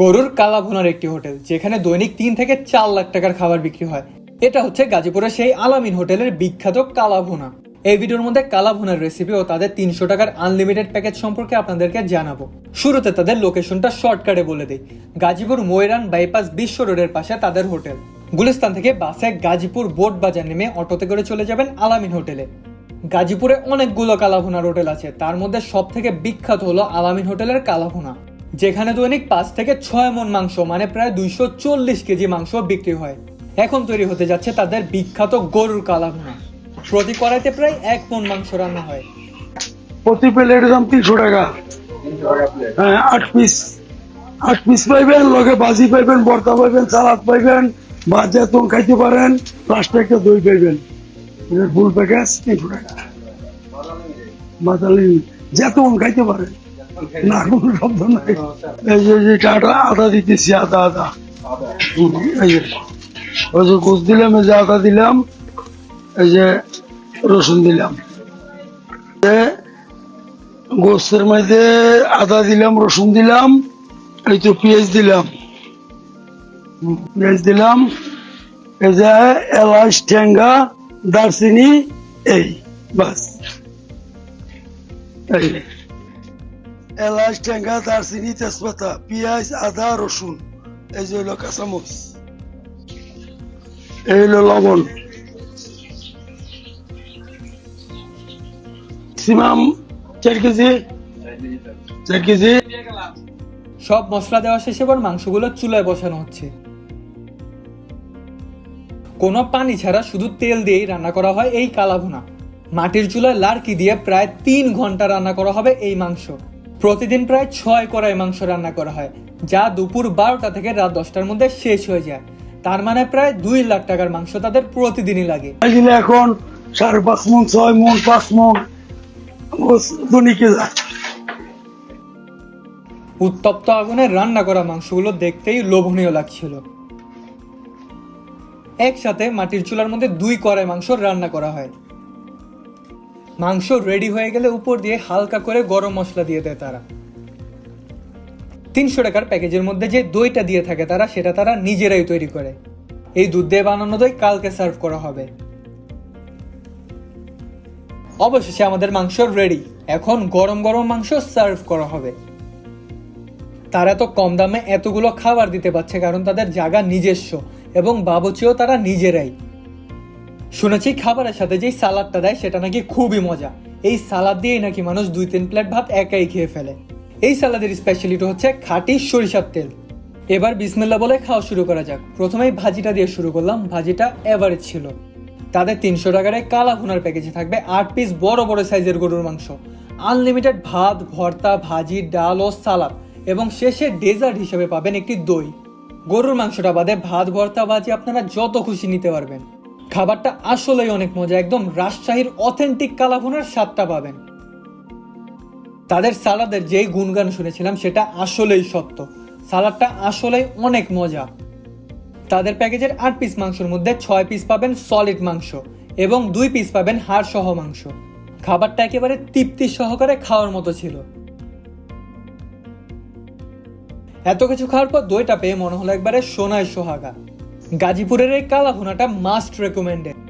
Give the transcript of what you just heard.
গরুর কালাভুনার একটি হোটেল, যেখানে দৈনিক তিন থেকে চার লাখ টাকার খাবার বিক্রি হয়। এটা হচ্ছে গাজীপুরের সেই আলামিন হোটেলের বিখ্যাত কালাভুনা। এই ভিডিওর মধ্যে কালাভুনার রেসিপি ও তাদের তিনশো টাকার আনলিমিটেড প্যাকেজ সম্পর্কে আপনাদেরকে জানাব। শুরুতে তাদের লোকেশনটা শর্টকাটে বলে দিই। গাজীপুর ময়রান বাইপাস বিশ্ব রোডের পাশে তাদের হোটেল। গুলিস্তান থেকে বাসে গাজীপুর বোট বাজার নেমে অটোতে করে চলে যাবেন আলামিন হোটেলে। গাজীপুরে অনেকগুলো কালাভুনার হোটেল আছে, তার মধ্যে সব থেকে বিখ্যাত হলো আলামিন হোটেলের কালাভুনা। যেখানে দৈনিক পাঁচ থেকে ছয় মন মাংস মানে প্রায় দুইশো চল্লিশ কেজি মাংস বিক্রি হয়। এখন তৈরি হতে যাচ্ছে তাদের বিখ্যাত গরুর কালাভুনা। প্রতি কড়াইতে প্রায় এক মন মাংস রান্না হয়। প্রতি প্লেটের দাম তিনশো টাকা। হ্যাঁ আট পিস। আট পিস পাইবেন, লগে বাজি পাইবেন, বর্তা পাইবেন, সালাদ পাইবেন, ভাত জাতুন খাইতে পারেন লাস্টে একটা দই পাইবেন। ফুল প্যাকেজ তিনশো টাকা। বাতালি জাতুন খাইতে পারেন। না কোনো শব্দ নাই এই যে যেটা আটা আদা দিতেছি আদা আদা হুম, এই যে ওই যে গোস দিলাম এই যে আদা দিলাম এই যে রসুন দিলাম এ গোস্তের মধ্যে আদা দিলাম রসুন দিলাম এই তো পেঁয়াজ দিলাম হুম, পেঁয়াজ দিলাম এই যে এলাচ ঠেঙ্গা দারচিনি এই বাস এই এলাচ ঠেঙ্গা দারচিনি তেজপাতা পেঁয়াজ আদা রসুন এই যে হলো কাঁচামচ এই হলো লবণ ম্যাক্সিমাম চার কেজি চার কেজি সব মশলা দেওয়া শেষে এবার মাংসগুলো চুলায় বসানো হচ্ছে। কোনো পানি ছাড়া শুধু তেল দিয়েই রান্না করা হয় এই কালাভুনা। মাটির চুলায় লাড়কি দিয়ে প্রায় তিন ঘণ্টা রান্না করা হবে এই মাংস। প্রতিদিন প্রায় ছয় কড়াই মাংস রান্না করা হয় যা দুপুর বারোটা থেকে রাত দশটার মধ্যে শেষ হয়ে যায়। তার মানে প্রায় দুই লাখ টাকার মাংস তাদের প্রতিদিনই লাগে। এখন সাড়ে পাঁচ মন ছয় মন পাঁচ মন দনিকে যায় উত্তপ্ত আগুনে রান্না করা মাংসগুলো দেখতেই লোভনীয় লাগছিল। একসাথে মাটির চুলার মধ্যে দুই কড়াই মাংস রান্না করা হয়। মাংস রেডি হয়ে গেলে উপর দিয়ে হালকা করে গরম মশলা দিয়ে দেয় তারা। তিনশো টাকার প্যাকেজের মধ্যে যে দইটা দিয়ে থাকে তারা, সেটা তারা নিজেরাই তৈরি করে। এই দুধ দিয়ে বানানো দই কালকে সার্ভ করা হবে। অবশেষে আমাদের মাংস রেডি এখন গরম গরম মাংস সার্ভ করা হবে। তারা তো কম দামে এতগুলো খাবার দিতে পারছে কারণ তাদের জায়গা নিজস্ব এবং বাবুচিও তারা নিজেরাই। শুনেছি খাবারের সাথে যেই সালাদটা দেয়, সেটা নাকি খুবই মজা। এই সালাদ দিয়েই নাকি মানুষ দুই তিন প্লেট ভাত একাই খেয়ে ফেলে। এই সালাদের স্পেশালিটি হচ্ছে খাঁটি সরিষার তেল। এবার বিসমিল্লা বলে খাওয়া শুরু করা যাক। প্রথমেই ভাজিটা দিয়ে শুরু করলাম। ভাজিটা এভারেজ ছিল। তাদের তিনশো টাকার কালা ভুনার প্যাকেজে থাকবে আট পিস বড় বড় সাইজের গরুর মাংস। আনলিমিটেড ভাত, ভর্তা, ভাজি, ডাল ও সালাদ। এবং শেষে ডেজার্ট হিসেবে পাবেন একটি দই। গরুর মাংসটা বাদে ভাত, ভর্তা, ভাজি আপনারা যত খুশি নিতে পারবেন। খাবারটা আসলেই অনেক মজা, একদম রাজশাহীর অথেন্টিক কালাভুনার স্বাদটা পাবেন। তাদের সালাদের যেই গুণগান শুনেছিলাম, সেটা আসলেই সত্য। সালাদটা আসলেই অনেক মজা। তাদের প্যাকেজের আট পিস মাংসের মধ্যে ছয় পিস পাবেন সলিড মাংস এবং দুই পিস পাবেন হাড় সহ মাংস। খাবারটা একেবারে তৃপ্তি সহকারে খাওয়ার মতো ছিল। এত কিছু খাওয়ার পর দইটা পেয়ে মনে হলো একবারে সোনায় সোহাগা। গাজীপুরের এই কালাভুনাটা মাস্ট রেকমেন্ডেড